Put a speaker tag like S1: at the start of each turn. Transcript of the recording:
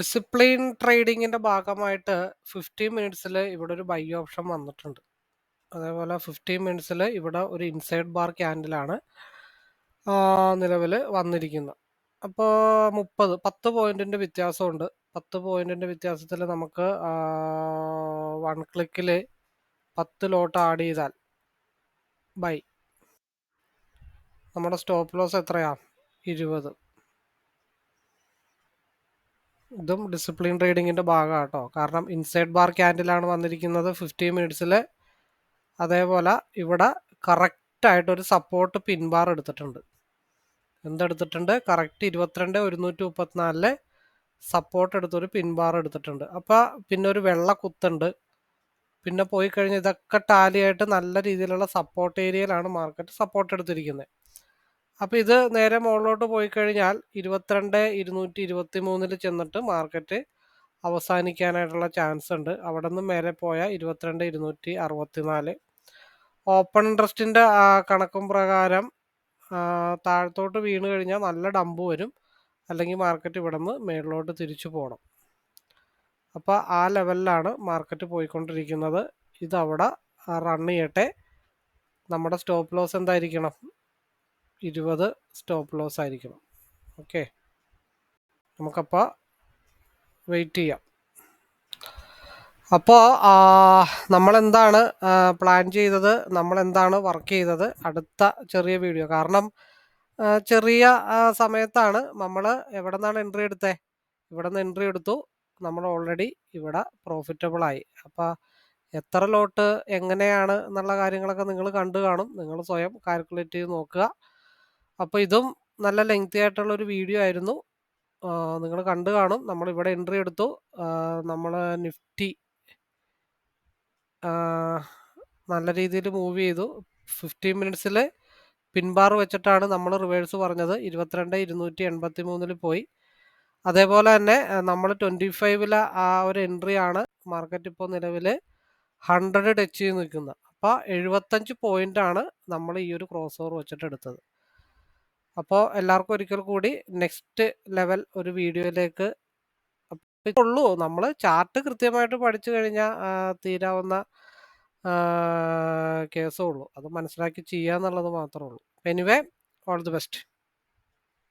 S1: Discipline ട്രേഡിങ്ങിന്റെ ഭാഗമായിട്ട് 15 മിനിറ്റ്സിൽ ഇവിടെ ഒരു ബൈ ഓപ്ഷൻ വന്നിട്ടുണ്ട്. അതേപോലെ 15 മിനിറ്റ്സിൽ ഇവിടെ ഒരു ഇൻസൈഡ് ബാർ ക്യാൻഡിലാണ് നിലവിൽ വന്നിരിക്കുന്നത്. അപ്പോൾ മുപ്പത് പത്ത് പോയിന്റിന്റെ വ്യത്യാസമുണ്ട്. 10 പോയിന്റിന്റെ വ്യത്യാസത്തിൽ നമുക്ക് 1 ക്ലിക്കിൽ 10 ലോട്ട് ആഡ് ചെയ്താൽ ബൈ. നമ്മുടെ സ്റ്റോപ്പ് ലോസ് എത്രയാ? 20. ഇതും ഡിസിപ്ലിൻ റീഡിങ്ങിന്റെ ഭാഗമാണ് കേട്ടോ കാരണം ഇൻസൈഡ് ബാർ ക്യാൻഡിലാണ് വന്നിരിക്കുന്നത് ഫിഫ്റ്റി മിനിറ്റ്സിൽ അതേപോലെ ഇവിടെ കറക്റ്റായിട്ടൊരു സപ്പോർട്ട് പിൻ ബാർ എടുത്തിട്ടുണ്ട്. എന്തെടുത്തിട്ടുണ്ട്? കറക്റ്റ് 22,134ൽ സപ്പോർട്ട് എടുത്തൊരു പിൻ ബാർ എടുത്തിട്ടുണ്ട്. അപ്പോൾ പിന്നെ ഒരു വെള്ള കുത്തുണ്ട്. പിന്നെ പോയി കഴിഞ്ഞ് ഇതൊക്കെ ടാലിയായിട്ട് നല്ല രീതിയിലുള്ള സപ്പോർട്ട് ഏരിയയിലാണ് മാർക്കറ്റ് സപ്പോർട്ട് എടുത്തിരിക്കുന്നത്. അപ്പൊ ഇത് നേരെ മുകളിലോട്ട് പോയി കഴിഞ്ഞാൽ 22,223ൽ ചെന്നിട്ട് മാർക്കറ്റ് അവസാനിക്കാനായിട്ടുള്ള ചാൻസ് ഉണ്ട്. അവിടെ നിന്ന് മേലെ പോയാൽ 22,264. ഓപ്പൺ ഇൻട്രസ്റ്റിന്റെ കണക്കും പ്രകാരം താഴത്തോട്ട് വീണ് കഴിഞ്ഞാൽ നല്ല ഡമ്പ് വരും. അല്ലെങ്കിൽ മാർക്കറ്റ് ഇവിടെ നിന്ന് മേളിലോട്ട് തിരിച്ചു പോകണം അപ്പോൾ ആ ലെവലിലാണ് മാർക്കറ്റ് പോയിക്കൊണ്ടിരിക്കുന്നത്. ഇതവിടെ റൺ ചെയ്യട്ടെ. നമ്മുടെ സ്റ്റോപ്പ് ലോസ് എന്തായിരിക്കണം? 20 സ്റ്റോപ്പ് ലോസ് ആയിരിക്കണം. ഓക്കെ. നമുക്കപ്പോൾ വെയിറ്റ് ചെയ്യാം. അപ്പോൾ നമ്മളെന്താണ് പ്ലാൻ ചെയ്തത്? നമ്മളെന്താണ് വർക്ക് ചെയ്തത്? അടുത്ത ചെറിയ വീഡിയോ. കാരണം ചെറിയ സമയത്താണ് നമ്മൾ എവിടെ നിന്നാണ് എൻട്രി എടുത്തേ? നിന്ന് എൻട്രി എടുത്തു. നമ്മൾ ഓൾറെഡി ഇവിടെ പ്രോഫിറ്റബിൾ ആയി. അപ്പോൾ എത്ര ലോട്ട് എങ്ങനെയാണ് എന്നുള്ള കാര്യങ്ങളൊക്കെ നിങ്ങൾ കണ്ടു കാണും. നിങ്ങൾ സ്വയം കാൽക്കുലേറ്റ് ചെയ്ത് നോക്കുക. അപ്പൊ ഇതും നല്ല ലെങ്തി ആയിട്ടുള്ള ഒരു വീഡിയോ ആയിരുന്നു. നിങ്ങൾ കണ്ടു കാണും. നമ്മൾ ഇവിടെ എൻട്രി എടുത്തു. നമ്മൾ നിഫ്റ്റി നല്ല രീതിയിൽ മൂവ് ചെയ്തു. ഫിഫ്റ്റീൻ മിനിറ്റ്സിൽ പിൻബാർ വെച്ചിട്ടാണ് നമ്മൾ റിവേഴ്സ് പറഞ്ഞത്. 22,283ൽ പോയി. അതേപോലെ തന്നെ നമ്മൾ 25ലെ ആ ഒരു എൻട്രി ആണ് മാർക്കറ്റ് ഇപ്പോൾ നിലവിൽ ഹൺഡ്രഡ് ടച്ച് ചെയ്ത് നിൽക്കുന്നത്. അപ്പൊ 75 പോയിന്റ് ആണ് നമ്മൾ ഈ ഒരു ക്രോസ് ഓവർ വെച്ചിട്ട് എടുത്തത്. അപ്പോൾ എല്ലാവർക്കും ഒരിക്കൽ കൂടി നെക്സ്റ്റ് ലെവൽ ഒരു വീഡിയോയിലേക്ക് ഉള്ളൂ. നമ്മൾ ചാർട്ട് കൃത്യമായിട്ട് പഠിച്ചു കഴിഞ്ഞാൽ തീരാവുന്ന കേസേ ഉള്ളൂ. അത് മനസ്സിലാക്കി ചെയ്യുക എന്നുള്ളത് മാത്രമേ ഉള്ളൂ. Anyway all the best.